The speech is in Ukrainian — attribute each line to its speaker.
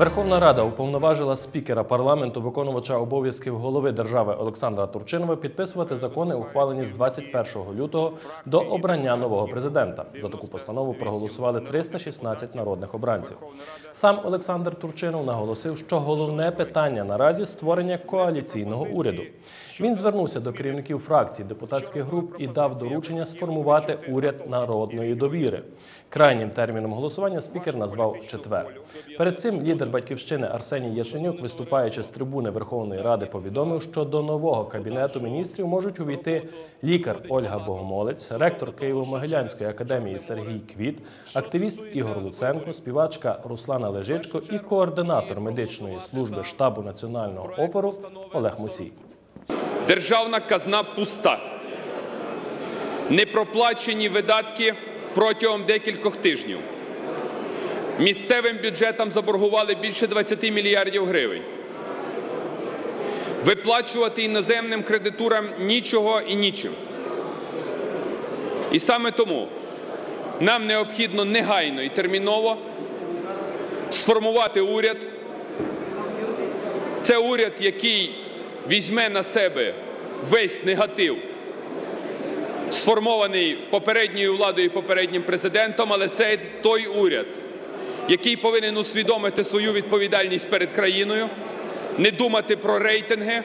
Speaker 1: Верховна Рада уповноважила спікера парламенту, виконувача обов'язків голови держави Олександра Турчинова підписувати закони, ухвалені з 21 лютого до обрання нового президента. За таку постанову проголосували 316 народних обранців. Сам Олександр Турчинов наголосив, що головне питання наразі створення коаліційного уряду. Він звернувся до керівників фракцій, депутатських груп і дав доручення сформувати уряд народної довіри. Крайнім терміном голосування спікер назвав четвер. Перед цим лідер батьківщини Арсеній Яценюк, виступаючи з трибуни Верховної Ради, повідомив, що до нового кабінету міністрів можуть увійти лікар Ольга Богомолець, ректор Києво-Могилянської академії Сергій Квіт, активіст Ігор Луценко, співачка Руслана Лежичко і координатор медичної служби штабу національного опору Олег Мусій.
Speaker 2: Державна казна пуста. Непроплачені видатки протягом декількох тижнів. Місцевим бюджетам заборгували більше 20 мільярдів гривень. Виплачувати іноземним кредитурам нічого і нічим. І саме тому нам необхідно негайно і терміново сформувати уряд. Це уряд, який візьме на себе весь негатив, сформований попередньою владою і попереднім президентом, але це той уряд, який повинен усвідомити свою відповідальність перед країною, не думати про рейтинги,